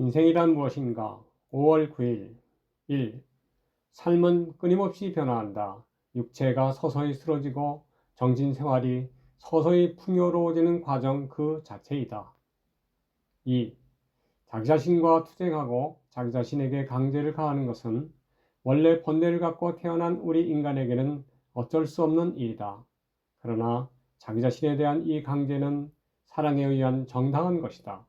인생이란 무엇인가? 5월 9일 1. 삶은 끊임없이 변화한다. 육체가 서서히 쓰러지고 정신 생활이 서서히 풍요로워지는 과정 그 자체이다. 2. 자기 자신과 투쟁하고 자기 자신에게 강제를 가하는 것은 원래 본래를 갖고 태어난 우리 인간에게는 어쩔 수 없는 일이다. 그러나 자기 자신에 대한 이 강제는 사랑에 의한 정당한 것이다.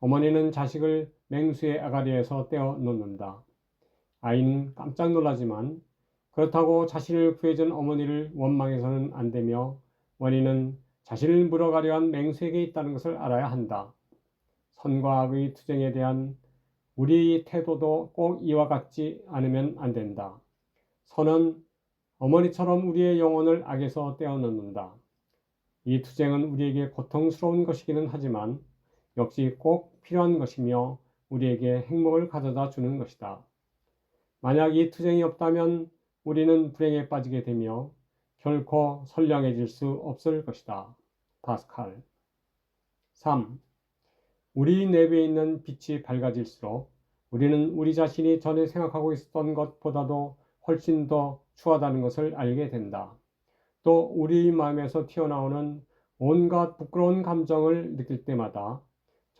어머니는 자식을 맹수의 아가리에서 떼어 놓는다. 아이는 깜짝 놀라지만 그렇다고 자신을 구해준 어머니를 원망해서는 안 되며 원인은 자신을 물어가려 한 맹수에게 있다는 것을 알아야 한다. 선과 악의 투쟁에 대한 우리의 태도도 꼭 이와 같지 않으면 안 된다. 선은 어머니처럼 우리의 영혼을 악에서 떼어놓는다. 이 투쟁은 우리에게 고통스러운 것이기는 하지만 역시 꼭 필요한 것이며 우리에게 행복을 가져다 주는 것이다. 만약 이 투쟁이 없다면 우리는 불행에 빠지게 되며 결코 선량해질 수 없을 것이다. 파스칼 3. 우리 내부에 있는 빛이 밝아질수록 우리는 우리 자신이 전에 생각하고 있었던 것보다도 훨씬 더 추하다는 것을 알게 된다. 또 우리 마음에서 튀어나오는 온갖 부끄러운 감정을 느낄 때마다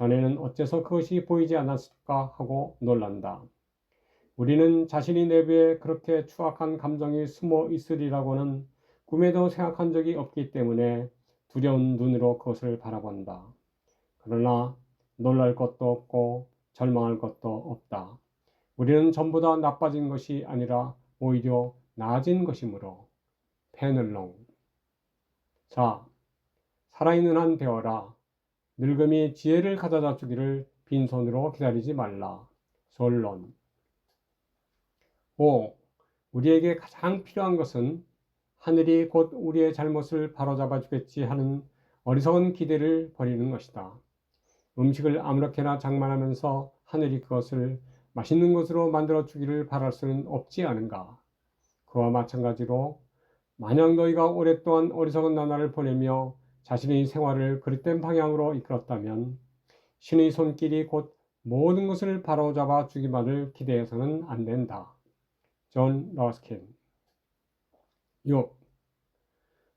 전에는 어째서 그것이 보이지 않았을까 하고 놀란다. 우리는 자신이 내부에 그렇게 추악한 감정이 숨어 있으리라고는 꿈에도 생각한 적이 없기 때문에 두려운 눈으로 그것을 바라본다. 그러나 놀랄 것도 없고 절망할 것도 없다. 우리는 전부 다 나빠진 것이 아니라 오히려 나아진 것이므로 페넬롱 자, 살아있는 한 배워라. 늙음이 지혜를 가져다 주기를 빈손으로 기다리지 말라. 솔론 5. 우리에게 가장 필요한 것은 하늘이 곧 우리의 잘못을 바로잡아 주겠지 하는 어리석은 기대를 버리는 것이다. 음식을 아무렇게나 장만하면서 하늘이 그것을 맛있는 것으로 만들어 주기를 바랄 수는 없지 않은가. 그와 마찬가지로 만약 너희가 오랫동안 어리석은 나날을 보내며 자신의 생활을 그릇된 방향으로 이끌었다면 신의 손길이 곧 모든 것을 바로잡아 주기만을 기대해서는 안 된다. 존 러스킨 6.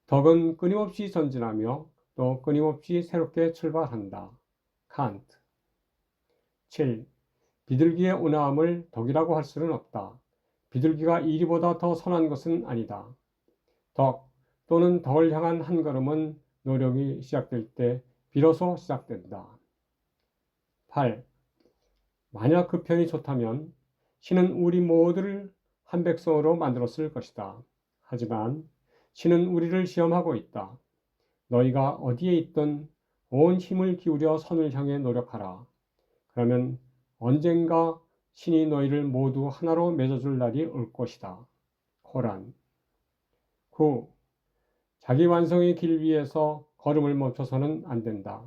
덕은 끊임없이 전진하며 또 끊임없이 새롭게 출발한다. 칸트 7. 비둘기의 온화함을 덕이라고 할 수는 없다. 비둘기가 이리보다 더 선한 것은 아니다. 덕 또는 덕을 향한 한 걸음은 노력이 시작될 때 비로소 시작된다. 8. 만약 그 편이 좋다면 신은 우리 모두를 한 백성으로 만들었을 것이다. 하지만 신은 우리를 시험하고 있다. 너희가 어디에 있든 온 힘을 기울여 선을 향해 노력하라. 그러면 언젠가 신이 너희를 모두 하나로 맺어줄 날이 올 것이다. 코란 9. 자기 완성의 길 위에서 걸음을 멈춰서는 안 된다.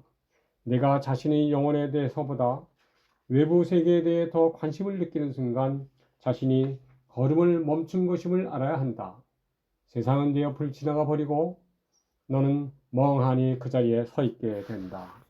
내가 자신의 영혼에 대해서보다 외부 세계에 대해 더 관심을 느끼는 순간 자신이 걸음을 멈춘 것임을 알아야 한다. 세상은 네 옆을 지나가 버리고 너는 멍하니 그 자리에 서 있게 된다.